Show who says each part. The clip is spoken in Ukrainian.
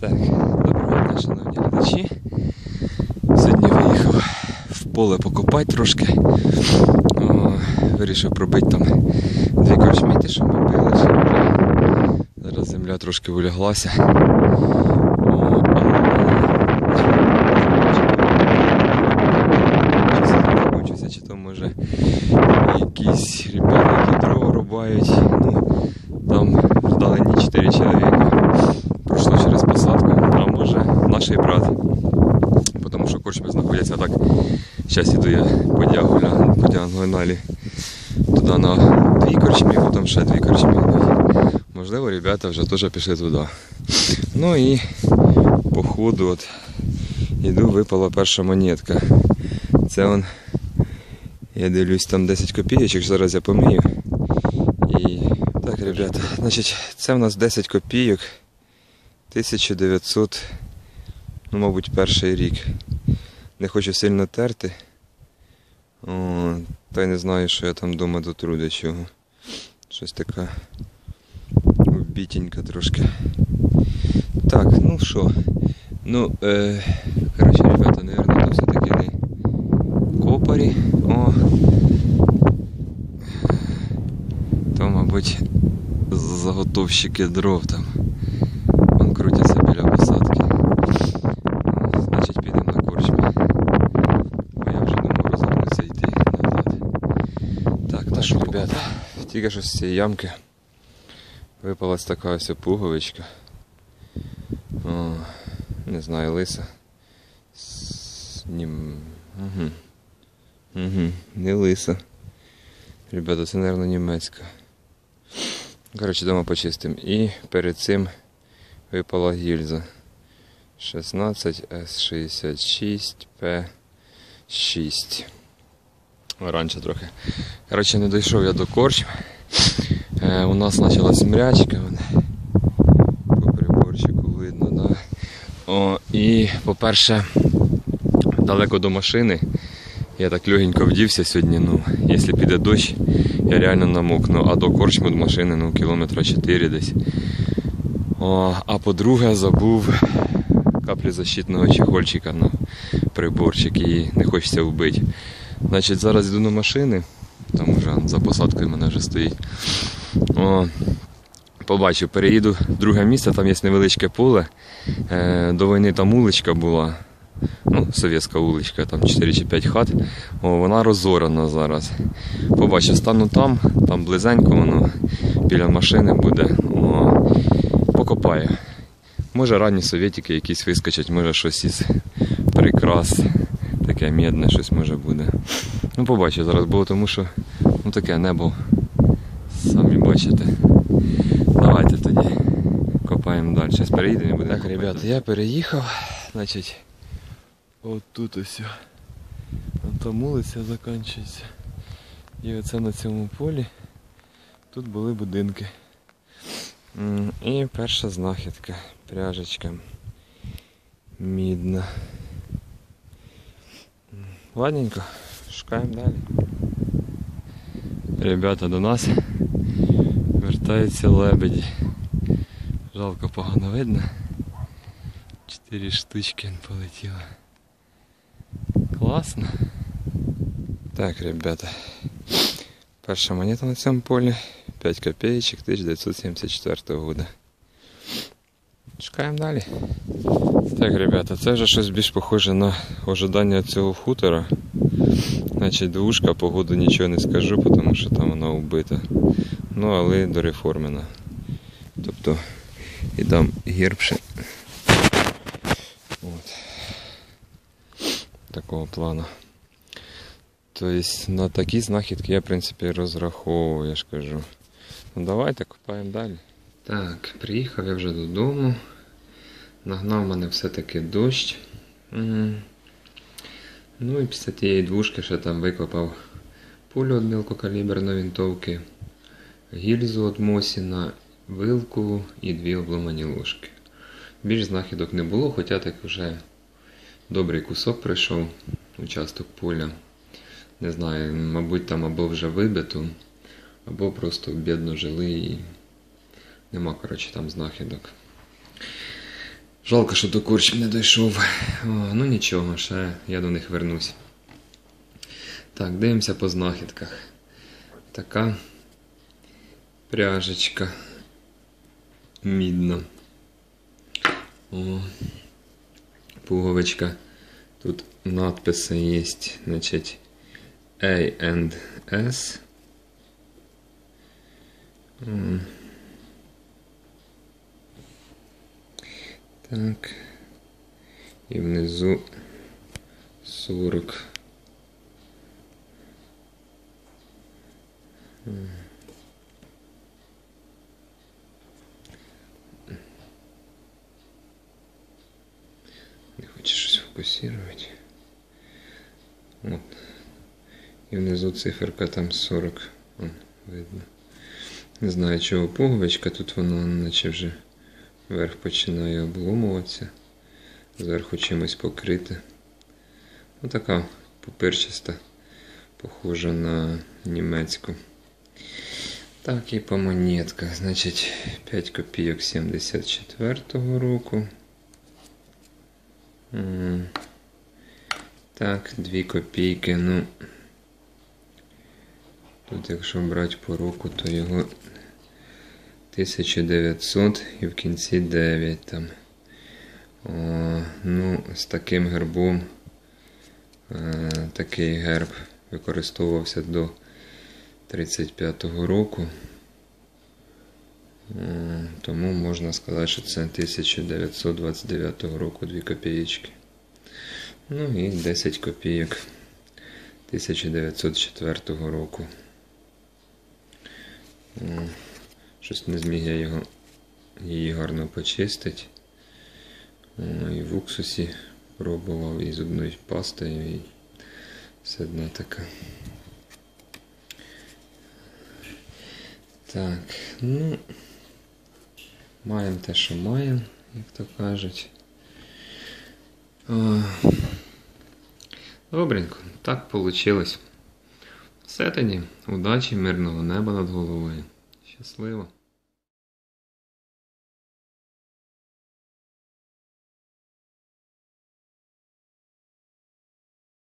Speaker 1: Так, доброго дня, шановні глядачі. Сьогодні виїхав в поле покопати трошки. О, вирішив пробити там дві корчми, ті, що ми били. ще. Зараз земля трошки закінчиться, чи то може якісь ребята, які дрова рубають. Ну, там вдалині 4 чоловіка наш брат. Тому що корчми знаходяться так. Зараз іду я по діагоналі, туди на дві корчми, потім ще дві корчми. Можливо, ребята вже теж пішли туди. Ну і по ходу от іду, випала перша монетка. Це он, я дивлюсь, там 10 копійочок, зараз я помию. І так, ребята, значить, це в нас 10 копійок. 1900, ну, мабуть, перший рік. Не хочу сильно терти. О, та й не знаю, що я там вдома дотру до чого. Щось така обітенька трошки. Так, ну що. Ну, е, коротше, ребята, наверное, то все-таки не копарі. О. То, мабуть, заготовщики дров там. Вон крутяться біля посадки. Значить, підемо на корчмі. Бо я вже думаю розвернутися йти назад. Так, та що, ребята, тільки що з цієї ямки випалась така ось пуговичка. О, не знаю, лиса. Нім... Угу. Угу. Не лиса. Ребята, це, мабуть, німецька. Коротше, дома почистим. І перед цим випала гільза. 16 С66 П6. Раніше трохи. Коротше, не дійшов я до корч. Е, у нас почалась мрячка. По приборчику видно, да? О, і, по-перше, далеко до машини. Я так легенько вдівся сьогодні, ну, якщо піде дощ, я реально намокну, а до корчму до машини ну, кілометра 4 десь. О, а по-друге, забув каплі защитного чехольчика на приборчик і не хочеться вбити. Значить, зараз йду на машини, там вже за посадкою мене вже стоїть. О, побачив, переїду в друге місце, там є невеличке поле. Е, до війни там уличка була. Ну, совєтська вуличка, там 4 чи 5 хат. О, вона розорана зараз. Побачив, стану там, там близенько воно біля машини буде. О, покопаю. Може ранні совєтики якісь вискочать, може щось із прикрас. Таке мідне щось може буде. Ну, побачу зараз, бо тому що ну, таке небо. Самі бачите. Давайте тоді копаємо далі. Зараз переїдемо і будемо. Так, ребята, я переїхав. Значить, от тут ось. Там вулиця закінчується. І оце на цьому полі. Тут були будинки. І перша знахідка. Пряжечка. Мідна. М, Ладненько, шукаємо далі. Ребята, до нас вертаються лебеді. Жалко погано видно. Чотири штучки полетіло. Класно. Так, ребята. Перша монета на цьому полі. 5 копеечек 1974 года. Шукаємо далі. Так, ребята, це вже щось більш похоже на ожидання цього хутора. Значить, двушка, погоду нічого не скажу, тому що там вона вбита. Ну, але дореформена. Тобто, і там гірбше. От. Такого плану. Тобто на такі знахідки я, в принципі, розраховую, я ж кажу. Ну давайте копаємо далі. Так, приїхав я вже додому. Нагнав мене все-таки дощ. Ну і після тієї двушки ще там викопав пулю від мілкокаліберної винтовки, гільзу від Мосіна, вилку і дві обломані ложки. Більш знахідок не було, хоча так вже добрий кусок прийшов, участок поля. Не знаю, мабуть, там або вже вибито, або просто бідно жили і нема, коротше, там знахідок. Жалко, що до корчм не дійшов. О, ну нічого, ще я до них вернусь. Так, дивимося по знахідках. Така пряжечка мідна. О, пуговичка. Тут надписи є, значить A and S. Так. І внизу 40. Не хоче щось фокусувати. От. І внизу циферка там 40. Вон, видно. Не знаю, чого пуговичка, тут вона наче вже верх починає обломуватися. Зверху чимось покрите. Ну така пупирчаста, похожа на німецьку. Так, і по монетках. Значить, 5 копійок 74-го року. Так, 2 копійки, ну. Тут, якщо брати по року, то його 1900 і в кінці 9 там. О, ну, з таким гербом. Е, такий герб використовувався до 35-го року. Е, Тому можна сказати, що це 1929 року 2 копієчки. Ну і 10 копійок 1904 року. О, Щось не зміг я його, її гарно почистити. О, І в уксусі пробував, і зубною пастою, і все одно таке. Так, ну, маємо те, що маємо, як то кажуть. Добренько, так вийшло. Все тоді. Удачі, мирного неба над головою. Щасливо!